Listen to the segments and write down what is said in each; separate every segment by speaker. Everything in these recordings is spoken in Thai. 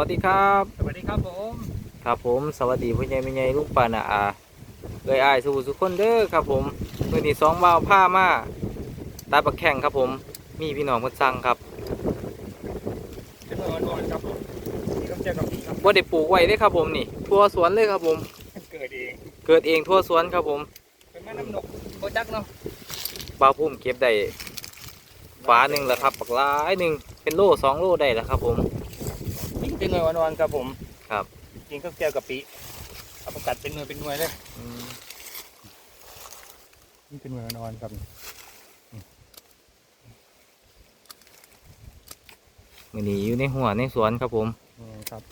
Speaker 1: วัสดีครับ
Speaker 2: สวัสดีครับผม
Speaker 1: ครับผมสวัสดีผู้ใหญ่ผู้ใหญ่ลูกปานาอาเอ้ยอายสู่สุขคนเด้อครับผมมื่อนี้สองบ่าวผ้ามาตาปักแข่งครับผม มีพี่น้องเพิ่นสั่งครับ
Speaker 2: เป็นเมื่อวันก่อนครับผมนี่ต้องเจอกับพี่ครับ
Speaker 1: ว่าได้ปลูกไว้เด้อครับผมนี่ ทั่วสวนเลยครับผม
Speaker 2: เกิดเอง
Speaker 1: เกิดเองทั่วสวนครับผม
Speaker 2: เป็นแม่น้ำนกโบจักเนาะ
Speaker 1: บ่าวพุ่มเก็บได้ฝาหนึ่งแล้วครับปักหลายหนึ่งเป็นโลสองโลได้แล้วครับผม
Speaker 2: นี่ เป็นหน่วยวันๆครับผม
Speaker 1: ครับ
Speaker 2: กินข้าวแก้วกับปีเอาประกัดเป็นหน่วยเป็นหน่วยเลย
Speaker 1: อืม
Speaker 2: นี่เป็นหน่วยวันๆครับ
Speaker 1: มื่อนี้อยู่ในหัวในสวนครับผม
Speaker 2: นี่ครับ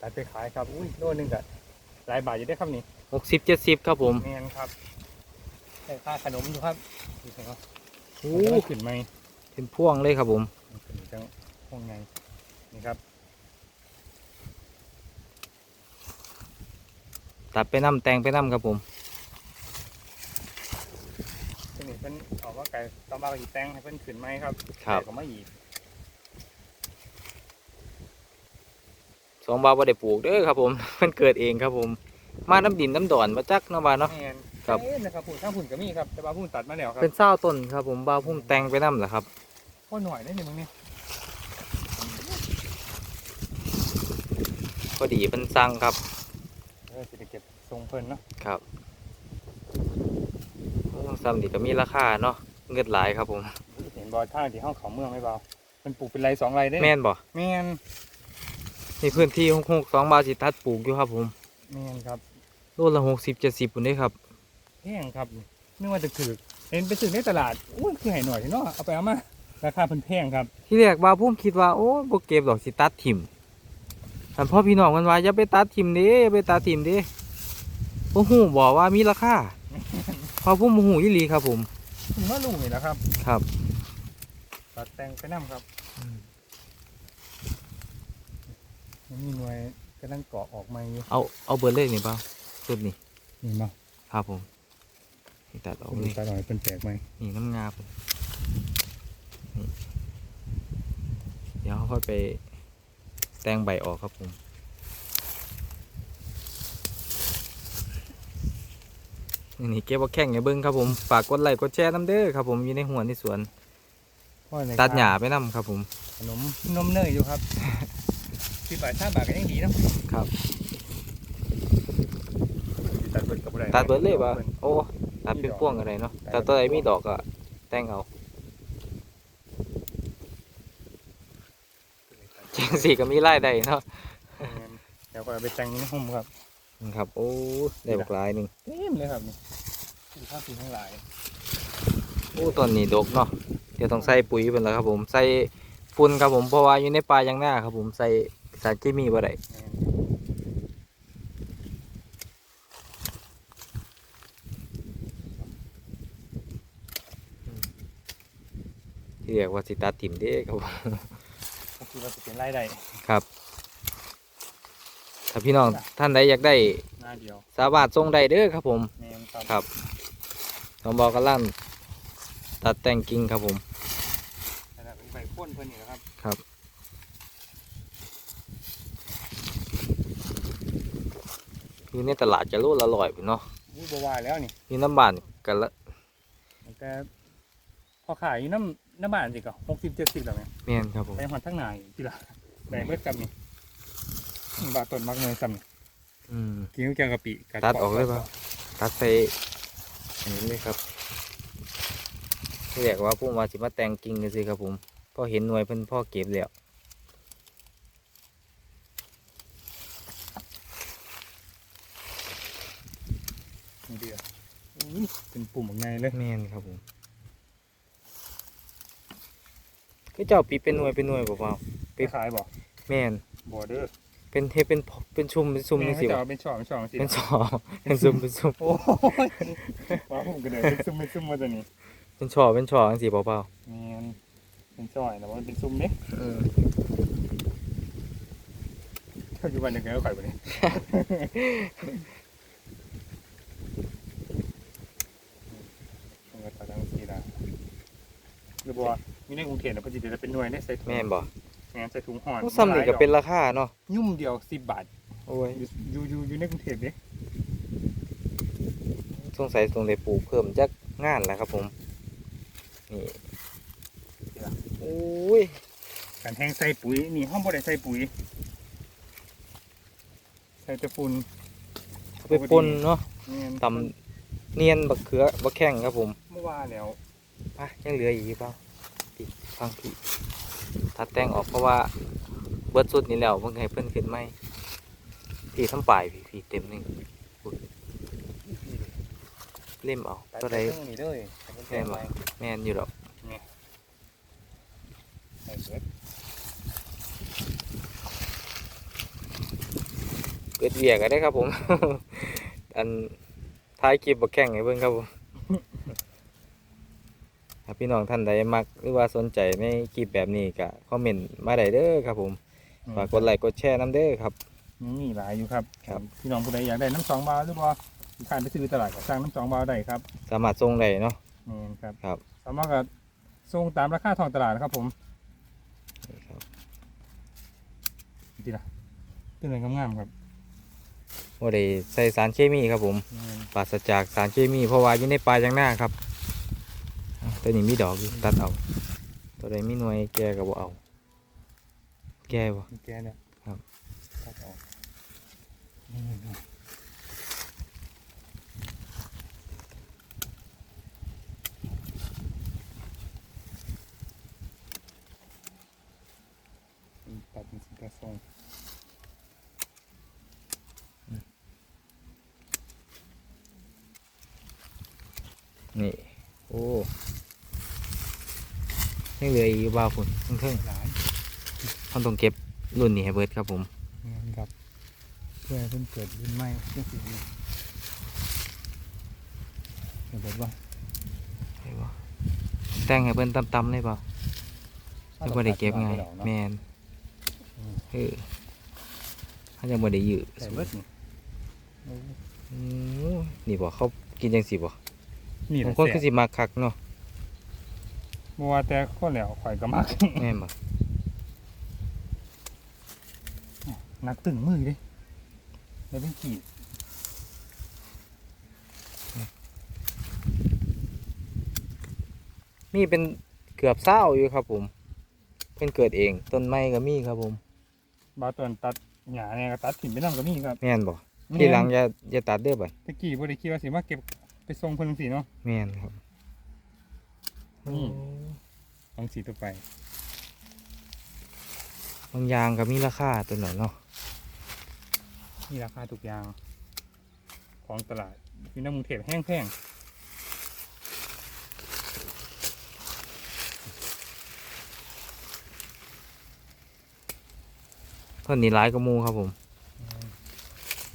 Speaker 2: ตัดไปขายครับอุ้ยโลนึงก็หลายบาทอยู่ได้ครับนี่
Speaker 1: หกสิบเจ็ดสิบครับผม
Speaker 2: แมนครับได้ค่าขนมอยู่ครับดูสิครับ
Speaker 1: โอ้
Speaker 2: โอ้ขึ้นไหม
Speaker 1: เป็นพ่วงเลยครับผม
Speaker 2: ขึ้นจังห้องไง นี่ครับ
Speaker 1: ตัดไปน้ำแตงไปน้ำครับผม
Speaker 2: ที่นี่เพิ่นออกว่าไก่ตอนมาอีแตงให้เพิ่นขึ้นไหมครับ
Speaker 1: ครับ
Speaker 2: แต่ก็มาอีก
Speaker 1: สองบาวบ่ได้ปลูกเด้อครับ ผม มันเกิดเองครับผม มาน้ำดินน้ำดอนมาจักเนาะบาวเนาะ
Speaker 2: แมน
Speaker 1: ครับ
Speaker 2: เอ๊ะนะครับผุนข้างผุนก็มีครับแต่ว่าผุนตัดมาแล้วครับ
Speaker 1: เป็นเศร้าต้นครับผมบาวพุ่มแตงไปน้ำเหรอครับ
Speaker 2: พ่อหน่อยได้หนึ่งมึงนี่
Speaker 1: พอดีเป็นสั่งครับ
Speaker 2: เออสิได้เก็บทรงเพิ่นเนาะ
Speaker 1: ครับซ้ำนี่ก็มีราคาเนาะเงินหลายครับผม
Speaker 2: เห็นบอยท่างที่ห้องเขาเมืองไม่เบามันปลูกเป็นไรสองไรได้
Speaker 1: แม่นบ่
Speaker 2: แมน
Speaker 1: มีพื้นที่หกหกสองบาทสิทัดปลูกอยู่ครับผม
Speaker 2: แมนครับ
Speaker 1: โลละหกสิบเจ็ดสิบปุ่นได้ครับ
Speaker 2: แพงครับนึกว่าจะถือเห็นไปซื้อในตลาดอุ้ยคือให้หน่อยเนาะเอาไปเอามาราคาเพิ่นแพงครับ
Speaker 1: ที่แรกบาวพุ่มคิดว่าโอ้บ่เก็บดอกสิตัดถิ่ม แต่พ่อพี่น้องมันว่าอย่าไปตัดถิ่มเด้อย่าไปตัดถิ่มเด้บ่ฮู้บอกว่ามีราคาพอพุ่มบ่ฮู้อีหลีครับ ผม
Speaker 2: ถึงว่าลุงนี่แหละครับ
Speaker 1: ครับ
Speaker 2: ตัดแต่งไปน้ำครับยังมีหน่วยกำลังเกาะออกมาอยู่
Speaker 1: เอาเอาเบิดเลยนี่เปล่าสุดนี่
Speaker 2: นี่มา
Speaker 1: ครับผมนี่ตัดออก
Speaker 2: ดู
Speaker 1: เลย
Speaker 2: ตาหน่อยเป็นแปลกไหม
Speaker 1: นี่น้ำงาผมนี่เดี๋ยวเขาค่อยไป แตงใบออกครับผมนี่เก็บว่าแข่งไงเบิ้งครับผมฝากกดไลค์กดแชร์น้ำเด้อครับผมอยู่ในหัวในสวน
Speaker 2: พ่อใน
Speaker 1: ตัดหญ้าไปน้ำครับผม
Speaker 2: ขนมนมเนยอยู่ครับสิบบาทห้าบาทก็ยังดีเนาะ
Speaker 1: ครับ
Speaker 2: ตัดเบิดกับอะไร
Speaker 1: ตัดเบิดเลยป่ะโอ้ตัดเป็นพ่วงอะไรเนาะแต่ตัวไหนมีดอกก็แต่งเอา จังสีก็มีไล่ได้เนาะ
Speaker 2: เดี๋ยวก็เอาไปแต่งในห้องครับ
Speaker 1: ครับ โอ้ได้บักหลายหนึ่ง
Speaker 2: เต็มเลยครับนี่สีข้าวสีทั้งหลาย
Speaker 1: โอ้ตอนนี้ดกเนาะเดี๋ยวต้องใส่ปุ๋ยเป็นแล้วครับ ผมใส่ฝุ่นครับผมเพราะว่าอยู่ในป่าอย่างหน้าครับ ผมใส่สารเคมีบ่ได้ที่เรียกว่าสิตาติ่มเด้ครับผม
Speaker 2: ก็ คือว่าจะเป็นไร่ใด
Speaker 1: ครับ ถ้าพี่น้องท่านใดอยากได้
Speaker 2: หน้าเดียว
Speaker 1: สามารถส่งได้เด้อครับผม
Speaker 2: แมนครับ
Speaker 1: ครับน้องบอกกำลังตัดแต่งกิ่งครับผม
Speaker 2: แต่ละเป็นใบข้นเพิ่นนี่นะครับ
Speaker 1: ครับ อยู่ในตลาดจะโลละร้อยพุ่นเนาะ
Speaker 2: อุ้ยบัวายแล้วนี่
Speaker 1: อยู่น้ำบ้านกันละ
Speaker 2: แต่พอขายอยู่น้ำ น้ำบ้านสิก็หกสิบเจ็ดสิบแล้วไง
Speaker 1: แม่นครับผม
Speaker 2: ไปหอดทั้งหนายทีละแบ่งเบิดกับนี่บาทต้นมักเนยซ้ำนี่
Speaker 1: อืม
Speaker 2: กินกับแกงกะปิบ
Speaker 1: ตัดออกเลยปะตัดใส่อันนี้เลยครับที่เรียกว่าพุ่มว่าสิมาแต่งกิ่งกันสิครับผมพอเห็นหน่วยเพิ่นพ่อเก็บแล้ว
Speaker 2: นี่เดียวอุ้ยเป็นปุ่มยังไงเลย
Speaker 1: แม่นครับผม ก็เจ้าปีเป็นหน่วยเป็นหน่วยเปล่า
Speaker 2: ไปขายบ่
Speaker 1: ๆแม่น
Speaker 2: บอเดอร์
Speaker 1: เป็นเทเป็นพเป็นชุมเป็นซุ่มจัง
Speaker 2: ให้
Speaker 1: สิ
Speaker 2: จะ
Speaker 1: วะ
Speaker 2: เอาเป็นช่อเป็นช่อสิ
Speaker 1: เป็นสอเป็นซุ่มเป็นซุ่ม
Speaker 2: โอ้ยว่าผมก็เดินเป็นซุ่มเป็นซุ่มมาตัวนี้
Speaker 1: เป็นช่อเป็นช่อจังสิเปล่า
Speaker 2: แมนเป็นช่อยแต่ว่ามันเป็นซุ่มเนี่ย
Speaker 1: ๆอืม
Speaker 2: ถ้าอยู่วันหนึ่งก็ขายไปนี่มันก็ตัดทั้งสี่ละหรือว่า มีในกรุงเทพเนี่ยเพอดีจะเป็นหน่วยเนี่ยใส่ถุง
Speaker 1: แม่นบ่
Speaker 2: งานใส่ถุงห่อน
Speaker 1: ซ้ำนี่ก็เป็นราคาเนาะ
Speaker 2: ยุ่มเดียวสิบบาท
Speaker 1: โอ้ย
Speaker 2: อยู่อยู่อยู่ในกรุงเทพเด้
Speaker 1: สงสัยตรงได้ปลูกเพิ่มจักงานแหละครับผมนี่โอ้ย
Speaker 2: การแห้งใส่ปุ๋ยนี่ห้องบ่ได้ใส่ปุ๋ย ใส่แต่ฝุ่น
Speaker 1: เอาไปปนเนาะ
Speaker 2: แม่น
Speaker 1: ตำเนียนบักเขือบักแข้งครับผม
Speaker 2: เมื่อวานแล้ว
Speaker 1: อะยังเหลืออีกเปล่าพี่ ฟังพี่ตัดแต่งออกเพราะว่าเบิดสุดนี่แล้วเพิ่งให้เพิ่นขึ้นไหมพี่ทำปลายพี่พี่เต็มหนึงอุ๊ยเล่มเอาตัวใด
Speaker 2: ตัดไปเรื่องนี้เลย
Speaker 1: แม่นบ่แม่นอยู่ดอก
Speaker 2: ใส่เบิด
Speaker 1: เกิดเวียกกันได้ครับผม อันท้ายคลิปบักแข้งให้เบิ่งครับผม ถ้าพี่น้องท่านใดมักหรือว่าสนใจในคลิปแบบนี้ก็คอมเมนต์มาได้เด้อครับผมฝากกดไลค์กดแชร์น้ำเด้อครับ
Speaker 2: ยังมีหลายอยู่ครับ
Speaker 1: ครับ
Speaker 2: พี่น้องผู้ใดอยากได้น้ำสองบาทหรือว่าทานไปซื้อตลาดก็สั่งน้ำสองบาทได้ครับ
Speaker 1: สามารถส่งได้เนาะ
Speaker 2: นี่ครับ
Speaker 1: ครับ
Speaker 2: สามารถกับส่งตามราคาท้องตลาดนะครับผม
Speaker 1: นี่ครับ
Speaker 2: ดีละเป็นอะไรงามๆครับ
Speaker 1: บ่ได้ใส่สารเคมีครับผม
Speaker 2: นี่
Speaker 1: ปราศจากสารเคมีเพราะว่าอยู่ในป่าอย่างหน้าครับอะ ตัวนี้มีดอกอยู่ตัดเอา ตัวใดมีหน่วยแก่ก็บ่เอา แก่บ่
Speaker 2: มีแกเนี่ย
Speaker 1: ครับ
Speaker 2: ตัดออกนี่นี่ตัดเป็นสีกระทรง
Speaker 1: นี่ โอ้ ยังเหลืออีกอยู่บ้าพุ่นเพิ่ง
Speaker 2: หลาย
Speaker 1: ๆเขาต้องเก็บรุ่นนี้ให้เบิดครับผม
Speaker 2: งานครับ เพื่อให้เพิ่นเกิดรุ่นใหม่เพื่อสิมีเดี๋ยวเบิดว่า
Speaker 1: ใช่บ่แต่งให้เพิ่นตำๆเลยเปล่าจะบ่ได้เก็บไงายแมนเออเขาจะบ่ได้ยื้อ
Speaker 2: ใส่เบิดนี่โอ้
Speaker 1: อืมนี่บ่เขากินจังสิบ่
Speaker 2: นี่แห
Speaker 1: บา
Speaker 2: ละ
Speaker 1: งคนคือ
Speaker 2: แซ่บ
Speaker 1: สิมักคักเนาะ
Speaker 2: บ่ว่าแต่คนแล้วข่อยก็มัก
Speaker 1: แม่นบ่
Speaker 2: นักตึงมือดิแล้วเป็นขีด
Speaker 1: มีเป็นเกือบเศร้าอยู่ครับผม เพิ่นเกิดเอง ต้นไม้ก็มีครับผม
Speaker 2: บางตอนตัดหญ้าเนี่ยก็ตัดถิ่นไปนำก็มีครับ
Speaker 1: แม่นบ่ทีหลังอย่าอย่าตัดเด้อบัด
Speaker 2: ตะกี้บ่ได้คิดว่าสิมาเก็บไปส่งเพิ่นจังซี่เนาะ
Speaker 1: แม่นครับ
Speaker 2: นี่ของสีต่อไป
Speaker 1: บางอย่างก็มีราคาตัวหน่อยเนาะ
Speaker 2: นี่ราคาทุกอย่าง ของตลาดมีน้ำมึงเทพแห้งแพง
Speaker 1: ต้นนี้หลายกว่าหมู่ครับผม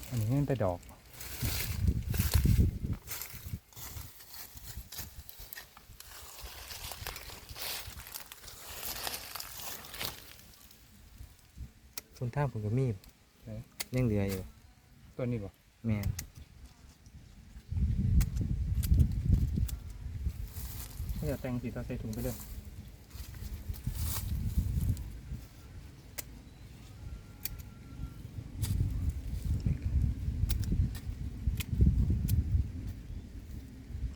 Speaker 2: อันนี้เงินแต่ดอก
Speaker 1: ทางผมก็มียังเหลืออยู่
Speaker 2: ต้นนี้บ่
Speaker 1: แม่น
Speaker 2: ถ้าอยากแต่งสีตาใส่ถุงไปเลย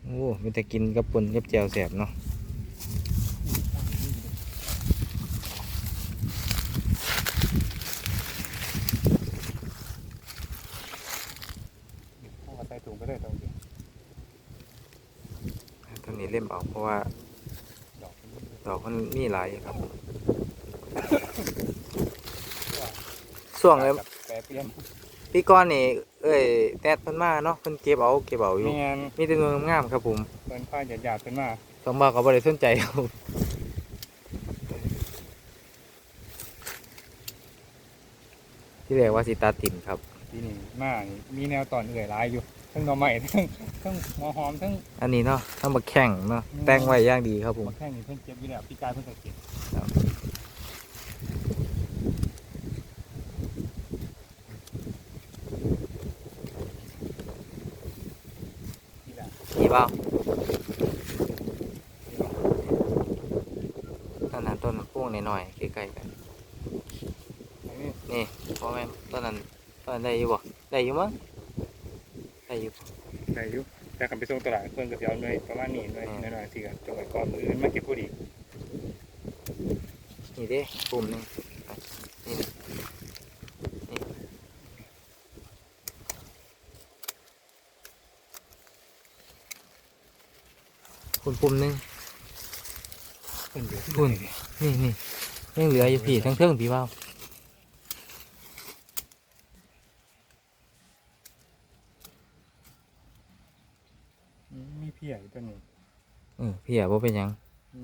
Speaker 1: โอ้มันจะกินกับปุ่นกับแจวแสบเนาะ
Speaker 2: พวกใส่ถุงไปเลยตรงนี้
Speaker 1: ต้ นนี้เล่มเอาเพราะว่า
Speaker 2: ดอกมัน
Speaker 1: ดอกมันมีหลายครับช่วงเอ้ย
Speaker 2: กับแปรเปลี่ยน
Speaker 1: พี่ก้อนนี่ เอ้ยแตดเพิ่นมาเนาะเพิ่นเก็บเอาเก็บเอาอยู่
Speaker 2: แม่น
Speaker 1: มีแต่หนวยงามๆครับผม
Speaker 2: เพิ่นพาหยาดๆขึ้นมา
Speaker 1: สองบาทก็บ่ได้สนใจครับผมที่แรกว่าสิตัดติ่มครับ
Speaker 2: ทีนี้มานี่มีแนวตอนเอื่อยหลายอยู่ ทั้งหน่อไม้ทั้งทั้งหัวหอมทั้ง
Speaker 1: อันนี้เนาะต้องมาแข่งเนาะ
Speaker 2: อืม
Speaker 1: แต่งไว้อย่างดีครับผม
Speaker 2: มะแข้งนี่เพิ่นเก็บอยู่แล้วพี่กายเพิ่นก็เก็บ
Speaker 1: ครับ
Speaker 2: นี่แหละ
Speaker 1: นี่เปล่าต้นนั้นต้นพวกน้อยๆใกล้ๆกัน นี่พอแม่นตอนนั้นตอนนั้นได้อยู่บ่ได้อยู่มั้ง ได้อยู่
Speaker 2: ได้อยู่แต่คันไปส่งตลาดเพิ่นก็สิเอาหน่วยประมาณนี้หน่วยน้อยๆสิก็จังหวัดก่อนมื้ออื่นมาเก็บพอดี
Speaker 1: นี่เด้ปุ่มหนึงอะนี่นี่นี่ปุ่มปุ่มหนึง
Speaker 2: เพิ่นเดี๋ยว
Speaker 1: พุ่นนี่นี่ยังเหลืออยู่พี่ทั้งเทิงพี่ว่าว
Speaker 2: อืมมี เพียอยู่ตัวนี้
Speaker 1: เออพี่อะว่าเป็นหยัง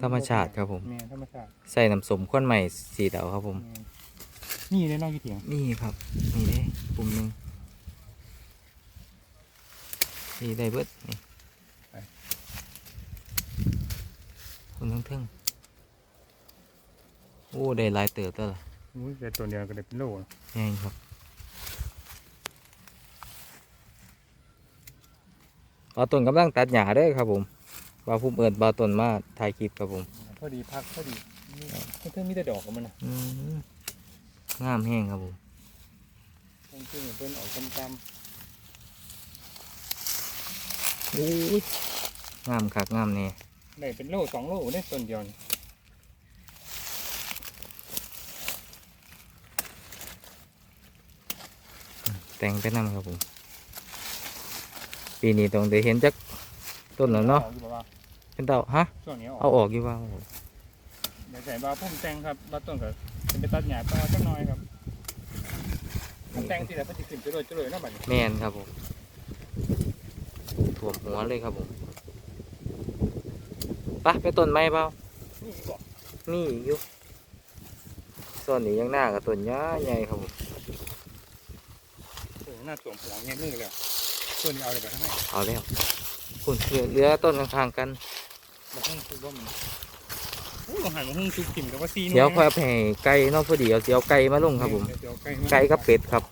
Speaker 1: ธรรมชาติครับผม
Speaker 2: แม่นธรรมชาติ
Speaker 1: ใส่น้ำสมข้นใหม่สีดาวครับผม
Speaker 2: แม่นนี่ในนอกกี่เถียง
Speaker 1: นี่ครับนี่เด้ปุ่มหนึงนี่ได้เบิดนี่คนทั้งเทิงโอ้ได้หลายเติบตัวละ
Speaker 2: อุ้ยแต่ตัวเดียวก็ได้เป็นโลนะ
Speaker 1: แห้งครับ บาวต้นกำลังตัดหญ้าเด้อครับผมบาวพุ่มเอิดบาวต้นมาถ่ายคลิปครับผม
Speaker 2: พอดีพักพอดีนี่เพิ่นมีแต่ดอกของมันนะ
Speaker 1: อืมงามแห้งครับผม
Speaker 2: เพิ่นคือเพิ่นออกจำจ
Speaker 1: โอ้ยงามคักงามแน่ำ
Speaker 2: ได้เป็นโลสองโลเนี่ยต้นเดียวนี่
Speaker 1: แต่งไปนำครับผม ปีนี้ต้องได้เห็นจักต้นแล้วเนาะ
Speaker 2: ออกอยู่บ่ว่า
Speaker 1: เป็นเต่าฮะ
Speaker 2: ช่วงนี้อ
Speaker 1: เอา
Speaker 2: อก
Speaker 1: ออกอยู่ว่า
Speaker 2: เดี๋ยวใส่บาพุ่มแตงครับบาต้นก็เป็นไปตัดหญ้าต่อจักหน่อยครับมันแตงสิแล้วเพิ่นสิขึ้นจุเลยจุเลยเนาะบัดนี้
Speaker 1: แม่นครับผมถ่วมหัวเลยครับผมไปไปต้นไม้เปล่า
Speaker 2: นี่บ่
Speaker 1: นี่อยู่ส่วนนี้ยังหน้ากับต้นย้าใหญ่ครับผม
Speaker 2: โอ้หน้าสวมหัวแง่มือแล้ว ตัวนี้เอาเลยไปข้างใน
Speaker 1: เอาแล้วคุณเหลือเหลือต้นข้างๆกัน
Speaker 2: มาหุ้งซุปบ่มันโอ้ยหันมาหุ้งซุปกินกับว่าซี
Speaker 1: เดี๋ยวค่อยเอาไปให้ไก่เนอกพอดีเอาเดี๋ยวไก่มาลงครับผม
Speaker 2: เดี๋ยวไก่
Speaker 1: ไก่กับเป็ดครับ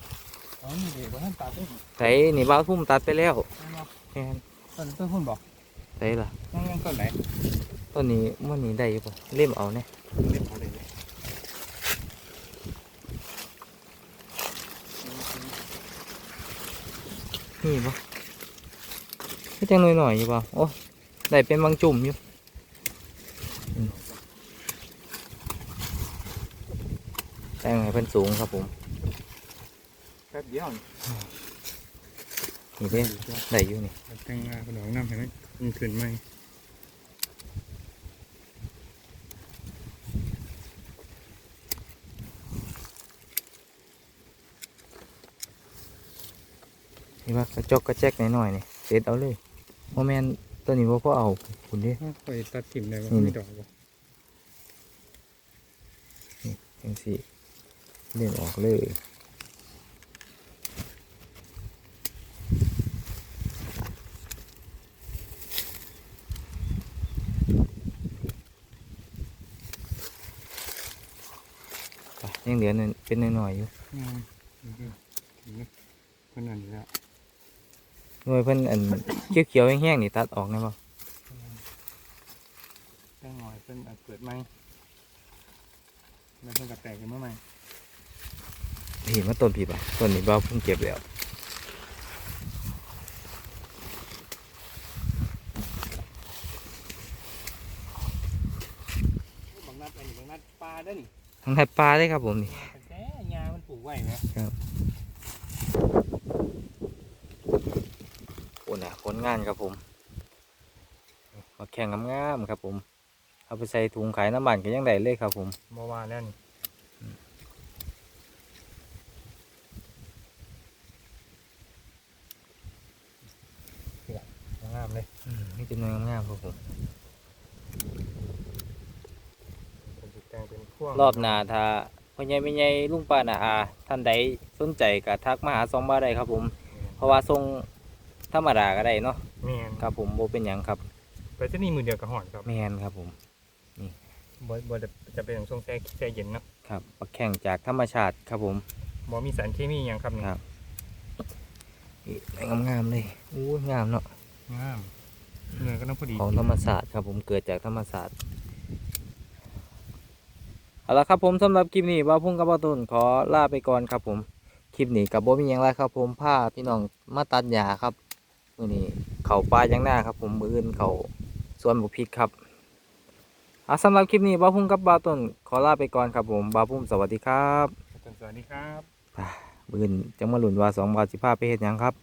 Speaker 2: อ๋อนี่เดี๋ยวว่าท่านตาต้น
Speaker 1: ไก่นี่บ้าวพุ่มตัดไปแล้วแม่น
Speaker 2: ต้นต้นหุ้นบอก
Speaker 1: ไก่ล่ะ
Speaker 2: นั่งนั่งต้นไหน
Speaker 1: ต้นนี้มันนี้ได้อยู่ป่ะเล่มเอาเนี่ย
Speaker 2: เล่นเขาเลยเนี่ย
Speaker 1: นี่ป่ะก็จังหน่อยๆอยู่ป่ะโอ้ได้เป็นบางจุ่มอยู่อืมแต่งให้เป็นสูงครับผม
Speaker 2: แป๊บเดียว
Speaker 1: นี่เด้ได้อยู่นี่
Speaker 2: แต่งงานขนมน้ำเห็นไหมมันขึ้นไหม
Speaker 1: นี่ว่ากระจกกระแจกหน่อยๆนี่เด็ดเอาเลยโมแมนตัวนี้ว่าพ่อเอาคุณเด้
Speaker 2: ไปตัดถิ่มเลยว่า
Speaker 1: อืม
Speaker 2: มีดอกบ่
Speaker 1: ยังสิเล่นออกเลยไปยังเหลือนั่นเป็นน้อยๆอยู่
Speaker 2: งามคนนั้นอยู่แล้ว
Speaker 1: หน่วยเพิ่นอันเขียวๆแห้งๆนี่ตัดออกนะบ่
Speaker 2: แป้งหน่อยเป็นอัดเกิดไหมแล้วเพิ่งกระแตกกันเมื่อไหร่
Speaker 1: เห็นว่าต้นผิดป่ะต้นนี้บ่าวเพิ่งเก็บแล้ว
Speaker 2: บางนัดอันนี้บางนัดปลาได้นี่
Speaker 1: ทั้งหัดปลาได้ครับผมนี่
Speaker 2: แต่ยามันปลูกไว้ไหม
Speaker 1: โอ้น่ะผ ลงานครับผมมาแข่งงามๆครับผม เอาไปใส่ถุงขายน้ำมันก็ยังได้เลยครับผม
Speaker 2: เมื่อวานแล้วนี่งามเลย
Speaker 1: อืมนี่เป็นหน่วยงามๆครับผม
Speaker 2: ผมจะแต่งเป็นพ่วง
Speaker 1: รอบหน้าถ้าพ่อใหญ่แม่ใหญ่ลุงป้าน้าอาท่านใดสนใจก็ทักมาหาสองบาทได้ครับผม เพราะว่าทรง ธรรมดาก็ได้เนาะ
Speaker 2: แมน
Speaker 1: ครับผมโบเป็นหยังครับ
Speaker 2: ไปที่นี่มือเดียวกับหอนครับ
Speaker 1: แมนครับผม
Speaker 2: บ่บ่จะจะเป็นของทรงแช่แช่เย็นเนาะ
Speaker 1: ครับมาแข่งจากธรรมชาติครับผม
Speaker 2: บ่มีสารเคมีหยังครับนี่
Speaker 1: ครับนี่งามๆเลยอู้งามเนาะ
Speaker 2: งามเนื้อก็ต้องพอดี
Speaker 1: ของธรรมศาสตร์ครับผมเกิดจากธรรมศาสตร์เอาละครับผมสำหรับคลิปนี้ว่าพุ่งกับว่าต้นขอลาไปก่อนครับผมคลิปนี้กับบ่มีหยังไรครับผมพาพี่น้องมาตัดหญ้าครับ มื้อนี้เขาปลายังหน้าครับ ผมมืออื่นเขาสวนบุกพริกครับอะสำหรับคลิปนี้บ่าวพุ่งกับบ่าวต้นขอลาไปก่อนครับผมบ่าวพุ่มสวัสดีครับ
Speaker 2: สวัสดีครับ
Speaker 1: มืออื่นจะมาหลุนว่าสองบาทสิพาไปเฮ็ดหยังครับ